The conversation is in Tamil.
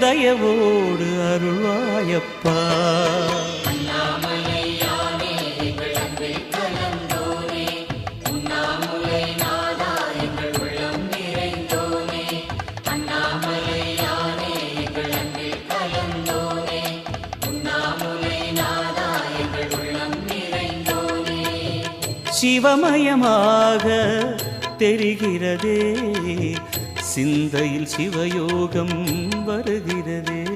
தயவோடு அருள்வாயப்பா. சிவமயமாக தெரிகிறதே. சிந்தையில் சிவயோகம் வருகிறதே.